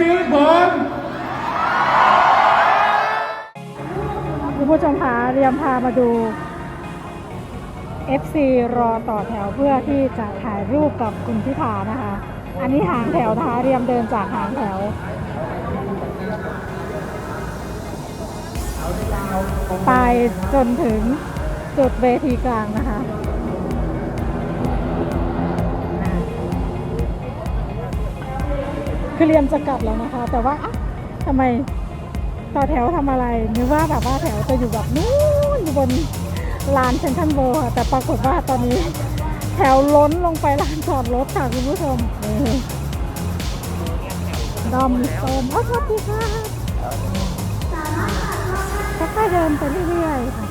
ชีวิตผมคุณผู้ชมคะเรียมพามาดู FC รอต่อแถวเพื่อที่จะถ่ายรูปกับคุณพิธานะคะ อันนี้หางแถวนะคะเรียมเดินจากหางแถวไปจนถึงจุดเวทีกลางนะคะ คือเรียมจะกลับแล้วนะคะ แต่ว่าทำไมต่อแถวทำอะไรนึกว่าแบบว่าแถวจะอยู่แบบนู้นอยู่บนลานเซนทรัลเวิลด์ค่ะแต่ปรากฏว่าตอนนี้ แถวล้นลงไปลานจอดรถค่ะคุณผู้ชมดอมสโตมอ๋อสวัสดีค่ะค่อยๆเดินไปเรื่อยๆค่ะ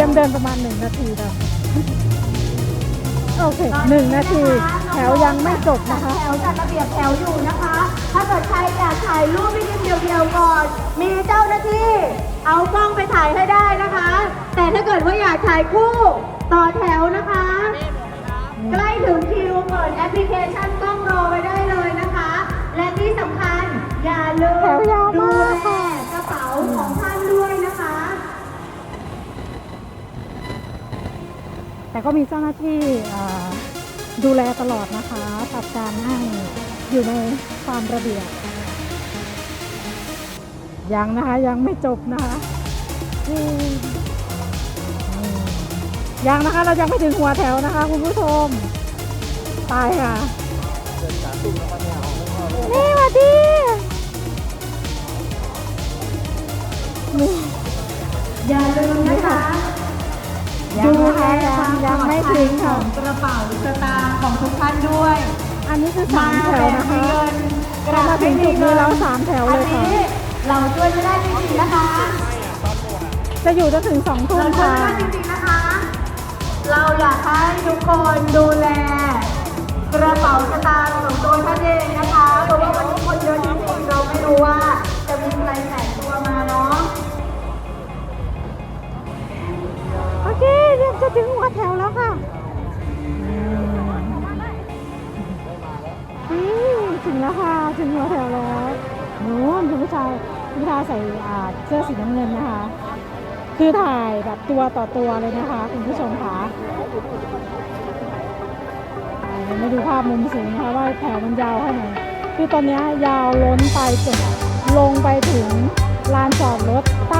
ยมเดินประมาณหนึ่งนาทีค่ะโอเคหนึ่งนาทีแถวยังไม่จบนะคะ แถวจัดระเบียบแถวอยู่นะคะ ถ้าเกิดใครอยากถ่ายรูปไม่ได้เดียวๆก่อน มีเจ้าหน้าที่ เอากล้องไปถ่ายให้ได้นะคะ แต่ถ้าเกิดว่าอยากถ่ายคู่ต่อแถวนะคะ ใกล้ถึงคิวเปิดแอปพลิเคชันก ก็มีเจ้าหน้าที่ดูแลตลอดนะคะกับการให้อยู่ในความระเบียบยังนะคะยังไม่จบนะคะยังนะคะเรายังไม่ถึงหัวแถวนะคะ คุณผู้ชมไปค่ะนี่สวัสดีอย่าลืมนะคะ ยังนะคะยังยังไม่ถึงค่ะ กระเป๋าสตางค์ของทุกท่านด้วยอันนี้คือสามแถวนะคะกเรามาถึงจุดนี้แล้วสามแถวเลยค่ะอันนี้เราช่วยไม่ได้จริงๆนะคะ จะอยู่จนถึงสองทุ่มเราช่วยค่ะไม่ได้จริงๆนะคะ เราอยากให้ทุกคนดูแล กระเป๋าสตางค์ของตัวท่านเองนะคะ ถึงหัวแถวแล้วค่ะอืมถึงแล้วค่ะ ถึงหัวแถวแล้วนู้นคุณผู้ชายคุณผู้ชายใส่เสื้อสีน้ำเงินนะคะ คือถ่ายแบบตัวต่อตัวเลยนะคะ คุณผู้ชมค่ะมาดูภาพมุมสูงนะคะว่าแถวมันยาวแค่ไหนคือตอนนี้ยาวล้นไปจนลงไปถึงลานจอดรถใต้